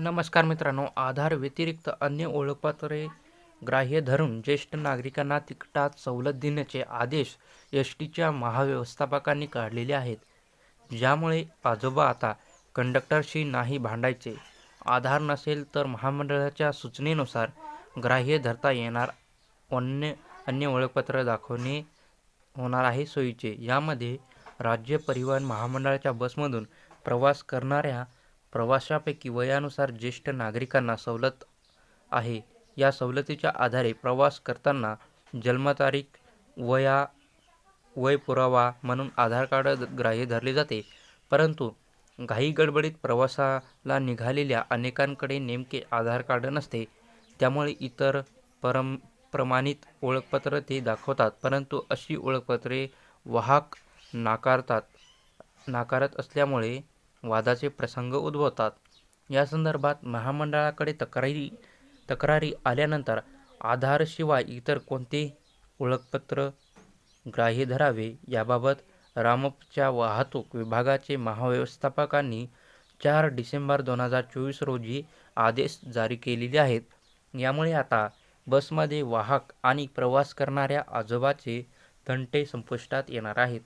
नमस्कार मित्रांनो आधार व्यतिरिक्त अन्य ओळखपत्रे ग्राह्य धरून ज्येष्ठ नागरिकांना तिकटात सवलत देण्याचे आदेश एस टीच्या महाव्यवस्थापकांनी काढलेले आहेत. ज्यामुळे आजोबा आता कंडक्टरशी नाही भांडायचे आधार नसेल तर महामंडळाच्या सूचनेनुसार ग्राह्य धरता येणार अन्य अन्य ओळखपत्र दाखवणे होणार आहे सोयीचे. यामध्ये राज्य परिवहन महामंडळाच्या बसमधून प्रवास करणाऱ्या प्रवाशापैकी वयानुसार ज्येष्ठ नागरिकांना सवलत आहे. या सवलतीच्या आधारे प्रवास करताना जन्मतारीख वया वय पुरावा म्हणून आधार कार्ड ग्राह्य धरले जाते. परंतु घाई गडबडीत प्रवासाला निघालेल्या अनेकांकडे नेमके आधार कार्ड नसते. त्यामुळे इतर परम प्रमाणित ओळखपत्र ते दाखवतात. परंतु अशी ओळखपत्रे वाहक नाकारतात नाकारत असल्यामुळे वादाचे प्रसंग उद्भवतात. या संदर्भात महामंडळाकडे तक्रारी तक्रारी आल्यानंतर आधारशिवाय इतर कोणते ओळखपत्र ग्राह्य धरावे याबाबत रामपच्या वाहतूक विभागाचे महाव्यवस्थापकांनी चार डिसेंबर दोन हजार चोवीस रोजी आदेश जारी केलेले आहेत. यामुळे आता बसमध्ये वाहक आणि प्रवास करणाऱ्या आजोबाचे तंटे संपुष्टात येणार आहेत.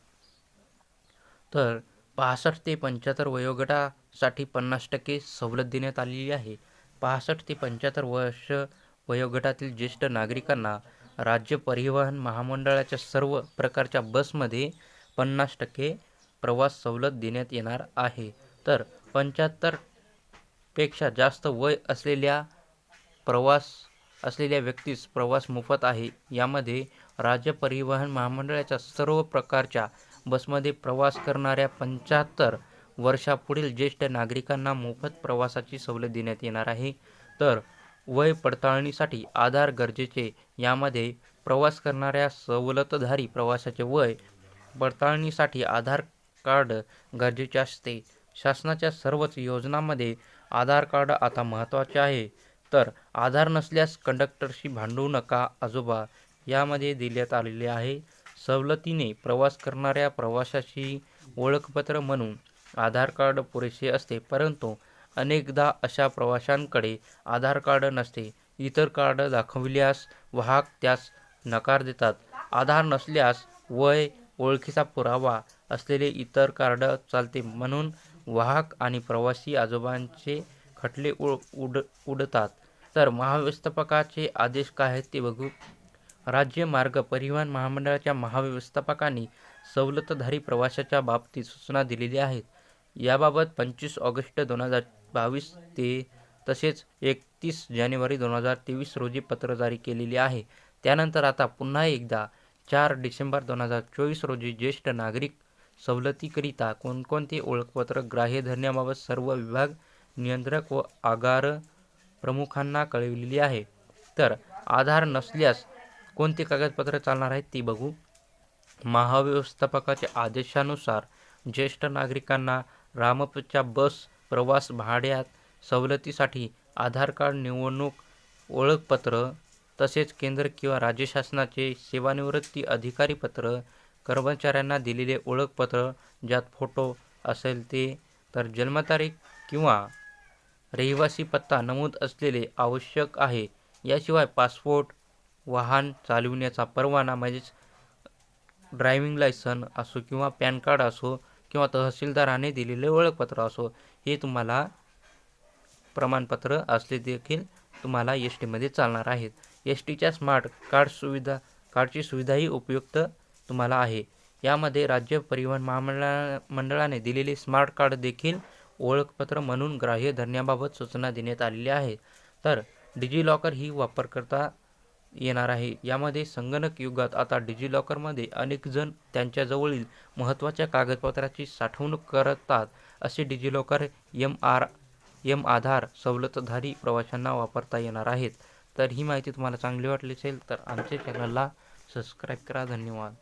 तर पासष्ट ते पंच्याहत्तर वयोगटासाठी पन्नास टक्के सवलत देण्यात आलेली आहे. पासष्ट ते पंच्याहत्तर वर्ष वयोगटातील ज्येष्ठ नागरिकांना राज्य परिवहन महामंडळाच्या सर्व प्रकारच्या बसमध्ये पन्नास टक्के प्रवास सवलत देण्यात येणार आहे. तर पंच्याहत्तरपेक्षा जास्त वय असलेल्या प्रवास असलेल्या व्यक्तीस प्रवास मोफत आहे. यामध्ये राज्य परिवहन महामंडळाच्या सर्व प्रकारच्या बसमध्ये प्रवास करणाऱ्या पंच्याहत्तर वर्षापुढील ज्येष्ठ नागरिकांना मोफत प्रवासाची सवलत देण्यात येणार आहे. तर वय पडताळणीसाठी आधार गरजेचे यामध्ये प्रवास करणाऱ्या सवलतधारी प्रवासाचे वय पडताळणीसाठी आधार कार्ड गरजेचे असते. शासनाच्या सर्वच योजनांमध्ये आधार कार्ड आता महत्त्वाचे आहे. तर आधार नसल्यास कंडक्टरशी भांडू नका आजोबा यामध्ये देण्यात आलेले आहे. सवलतीने प्रवास करणाऱ्या प्रवाशाची ओळखपत्र म्हणून आधार कार्ड पुरेसे असते परंतु अनेकदा अशा प्रवाशांकडे आधार कार्ड नसते. इतर कार्ड दाखविल्यास वाहक त्यास नकार देतात. आधार नसल्यास वय ओळखीचा पुरावा असलेले इतर कार्ड चालते म्हणून वाहक आणि प्रवासी आजोबांचे खटले उड उड उडतात. तर महाव्यवस्थापकाचे आदेश काय आहेत ते बघू. राज्य मार्ग परिवहन महामंडळाच्या महाव्यवस्थापकांनी सवलतधारी प्रवाशाच्या बाबतीत सूचना दिलेल्या आहेत. याबाबत पंचवीस ऑगस्ट दोन हजार बावीस ते तसेच एकतीस जानेवारी दोन हजार तेवीस रोजी पत्र जारी केलेले आहे. त्यानंतर आता पुन्हा एकदा चार डिसेंबर दोन हजार चोवीस रोजी ज्येष्ठ नागरिक सवलतीकरिता कोणकोणते ओळखपत्र ग्राह्य धरण्याबाबत सर्व विभाग नियंत्रक व आगार प्रमुखांना कळविलेली आहे. तर आधार नसल्यास कोणती कागदपत्र चालणार आहेत ती बघू. महाव्यवस्थापकाच्या आदेशानुसार ज्येष्ठ नागरिकांना रामपच्या बस प्रवास भाड्यात सवलतीसाठी आधार कार्ड निवडणूक ओळखपत्र तसेच केंद्र किंवा राज्य शासनाचे सेवानिवृत्ती अधिकारी पत्र कर्मचाऱ्यांना दिलेले ओळखपत्र ज्यात फोटो असेल ते तर जन्मतारीख किंवा रहिवासी पत्ता नमूद असलेले आवश्यक आहे. याशिवाय पासपोर्ट वाहन चालविण्याचा परवाना म्हणजेच ड्रायव्हिंग लायसन असो किंवा पॅन कार्ड असो किंवा तहसीलदाराने दिलेले ओळखपत्र असो हे तुम्हाला प्रमाणपत्र असले देखील तुम्हाला एस टीमध्ये चालणार आहेत. एस टीच्या स्मार्ट कार्ड सुविधा कार्डची सुविधाही उपयुक्त तुम्हाला आहे. यामध्ये राज्य परिवहन महामंडळा मंडळाने दिलेले स्मार्ट कार्ड देखील ओळखपत्र म्हणून ग्राह्य धरण्याबाबत सूचना देण्यात आलेल्या आहेत तर डिजिलॉकर ही वापरकर्ता येणार आहे. यामध्ये संगणक युगात आता डिजिलॉकरमध्ये अनेकजण त्यांच्याजवळील महत्त्वाच्या कागदपत्राची साठवणूक करतात असे DigiLocker M R M Aadhaar सवलतधारी प्रवाशांना वापरता येणार आहेत. तर ही माहिती तुम्हाला चांगली वाटली असेल तर आमच्या चॅनलला सबस्क्राईब करा. धन्यवाद.